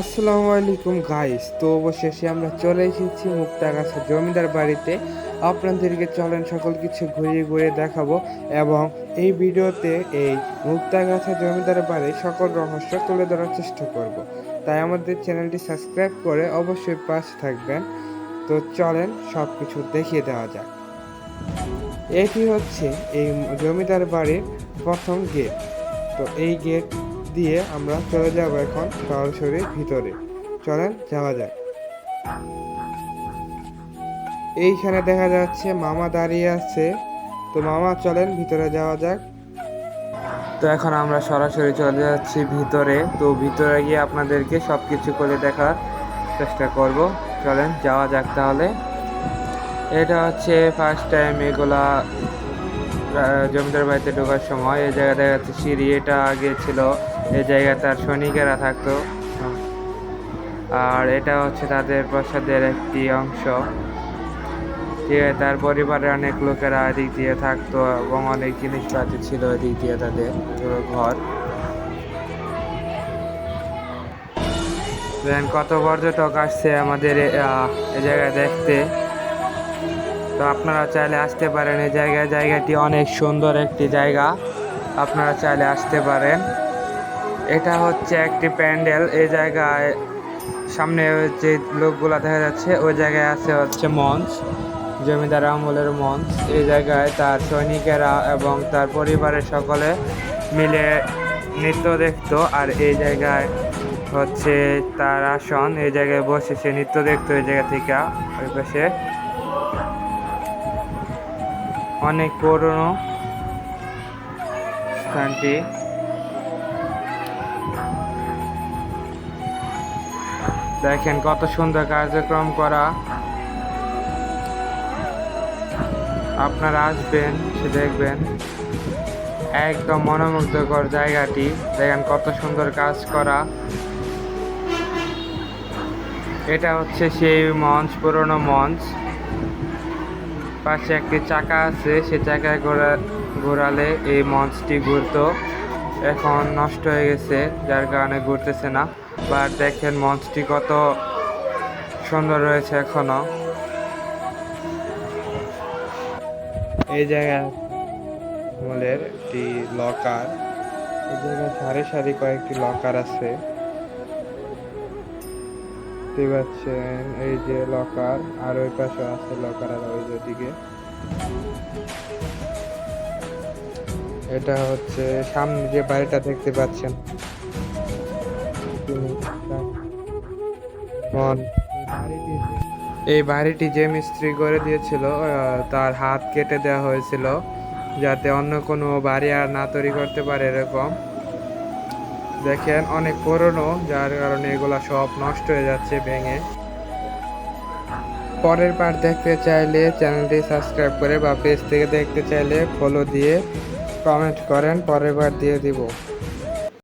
আসসালামু আলাইকুম গাইস তো অবশেষে আমরা চলে এসেছি মুক্তাগাছা জমিদার বাড়িতে। আপনাদেরকে চলেন সকল কিছু ঘুরিয়ে ঘুরিয়ে দেখাবো এবং এই ভিডিওতে এই মুক্তাগাছা জমিদার বাড়ির সকল রহস্য তুলে ধরার চেষ্টা করব। তাই আমাদের চ্যানেলটি সাবস্ক্রাইব করে অবশ্যই পাশে থাকবেন। তো চলেন সব কিছু দেখিয়ে দেওয়া যাক। এটি হচ্ছে এই জমিদার বাড়ির প্রথম গেট। তো এই গেট দিয়ে আমরা চলে যাব এখন সরাসরি ভিতরে। চলেন যাওয়া যাক। এইখানে দেখা যাচ্ছে মামা দাঁড়িয়ে আছে। তো মামা, চলেন, ভিতরে যাওয়া যাক। তো এখন আমরা সরাসরি চলে যাচ্ছি ভিতরে। তো ভিতরে গিয়ে আপনাদেরকে সব কিছু করে দেখার চেষ্টা করব। চলেন, যাওয়া যাক তাহলে। এটা হচ্ছে ফার্স্ট টাইম এগুলা জমিদার বাড়িতে ঢোকার সময়। এই জায়গায় দেখা যাচ্ছে সিঁড়ি, এটা আগে ছিল। এই জায়গায় তার সৈনিকেরা থাকতো। আর এটা হচ্ছে তাদের প্রসাদের একটি অংশ। আছে তার পরিবারের অনেক লোকেরা এদিক দিয়ে থাকতো এবং অনেক জিনিসপাতি ছিল এদিক দিয়ে তাদের ঘর। কত পর্যটক আসছে আমাদের এ- জায়গায় দেখতে। তো আপনারা চাইলে আসতে পারেন। এই জায়গায় জায়গাটি অনেক সুন্দর একটি জায়গা। আপনারা চাইলে আসতে পারেন। এটা হচ্ছে একটি প্যান্ডেল। এই জায়গায় সামনে যে লোকগুলা দেখা যাচ্ছে, ওই জায়গায় আছে হচ্ছে মঞ্চ, জমিদার আমলের মঞ্চ। এই জায়গায় তার সৈনিকেরা এবং তার পরিবারের সকলে মিলে নৃত্য দেখতো আর এই জায়গায় হচ্ছে তার আসন। এই জায়গায় বসে সে নৃত্য দেখতো এই জায়গা থেকে। ওই পাশে অনেক পুরনো স্থানটি। দেখেন কত সুন্দর কার্যক্রম করা। আপনারা আসবেন সে দেখবেন। একদম মনোমুগ্ধকর জায়গাটি। দেখেন কত সুন্দর কাজ করা। এটা হচ্ছে সেই মঞ্চ, পুরনো মঞ্চ। পাশে একটি চাকা আছে, সে চাকায় ঘোরা ঘোরালে এই মঞ্চটি ঘুরতো। এখন নষ্ট হয়ে গেছে, যার কারণে ঘুরতেছে না। বাট দেখেন, মঞ্চটি কত সুন্দর রয়েছে এখনও। এই জায়গা আমলের একটি লকার এই জায়গায় সারি সারি কয়েকটি লকার আছে। দেখতে পাচ্ছেন, এই যে লকার আর ওই পাশে আছে লকার আর ওই দিকে এটা হচ্ছে সামনে যে বাড়িটা দেখতে পাচ্ছেন। এই বাড়িটি যে মিস্ত্রি করে দিয়েছিল তার হাত কেটে দেওয়া হয়েছিল, যাতে অন্য কোনো বাড়ি আর না তৈরি করতে পারে এরকম। দেখেন, অনেক পুরনো, যার কারণে এগুলা সব নষ্ট হয়ে যাচ্ছে, ভেঙে। পরের পার্ট দেখতে চাইলে চ্যানেলটি সাবস্ক্রাইব করে বা পেজ থেকে দেখতে চাইলে ফলো দিয়ে কমেন্ট করেন পরের বার দিয়ে দিব।